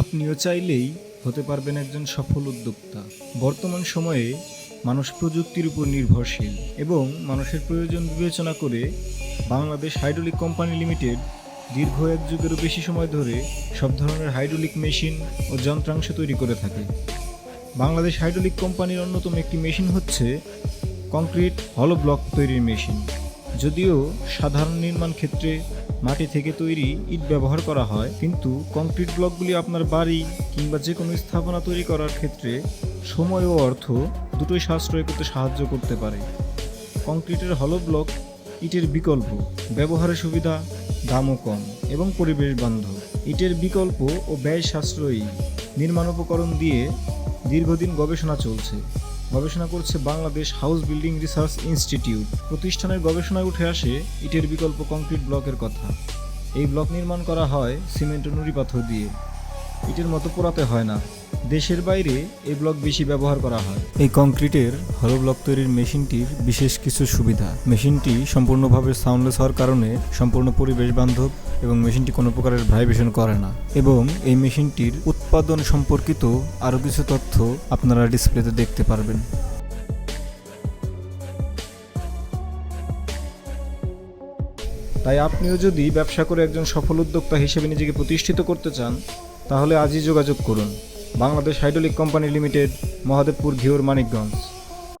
আপনিও চাইলেই হতে পারবেন একজন সফল উদ্যোক্তা। বর্তমান সময়ে মানুষ প্রযুক্তির উপর নির্ভরশীল এবং মানুষের প্রয়োজন বিবেচনা করে বাংলাদেশ হাইড্রোলিক কোম্পানি লিমিটেড দীর্ঘ এক যুগেরও বেশি সময় ধরে সব ধরনের হাইড্রোলিক মেশিন ও যন্ত্রাংশ তৈরি করে থাকে। বাংলাদেশ হাইড্রোলিক কোম্পানির অন্যতম একটি মেশিন হচ্ছে কংক্রিট হলো ব্লক তৈরির মেশিন। যদিও সাধারণ নির্মাণ ক্ষেত্রে মাটি থেকে তৈরি ইট ব্যবহার করা হয়। কিন্তু কংক্রিট ব্লকগুলি আপনার বাড়ি কিংবা যে কোনো স্থাপনা তৈরি করার ক্ষেত্রে সময় ও অর্থ দুটোই সাশ্রয় করতে সাহায্য করতে পারে। কংক্রিটের হলো ব্লক ইটের বিকল্প, ব্যবহারের সুবিধা দামও কম এবং পরিবেশ বান্ধব। ইটের বিকল্প ও ব্যয় সাশ্রয়ী নির্মাণ উপকরণ দিয়ে দীর্ঘদিন গবেষণা চলছে। গবেষণা করছে Bangladesh house building research institute. প্রতিষ্ঠানের গবেষণায় উঠে আসে ইটের বিকল্প কংক্রিট ব্লকের কথা। এই ব্লক নির্মাণ করা হয় সিমেন্ট নুড়ি পাথর দিয়ে। ইটের মতো পোড়াতে হয় না। দেশের বাইরে এই ব্লক বেশি ব্যবহার করা হয়। এই কংক্রিটের হলো ব্লক তৈরির মেশিনটির বিশেষ কিছু সুবিধা। মেশিনটি সম্পূর্ণভাবে সাউন্ডলেস হওয়ার কারণে সম্পূর্ণ পরিবেশ বান্ধব এবং মেশিনটি কোনো প্রকারের ভাইব্রেশন করে না। এবং এই মেশিনটির উৎপাদন সম্পর্কিত আরও কিছু তথ্য আপনারা ডিসপ্লেতে দেখতে পারবেন। তাই আপনিও যদি ব্যবসা করে একজন সফল উদ্যোক্তা হিসেবে নিজেকে প্রতিষ্ঠিত করতে চান তাহলে আজই যোগাযোগ করুন। Bangladesh hydraulic company limited Mahadebpur Ghior Manikganj.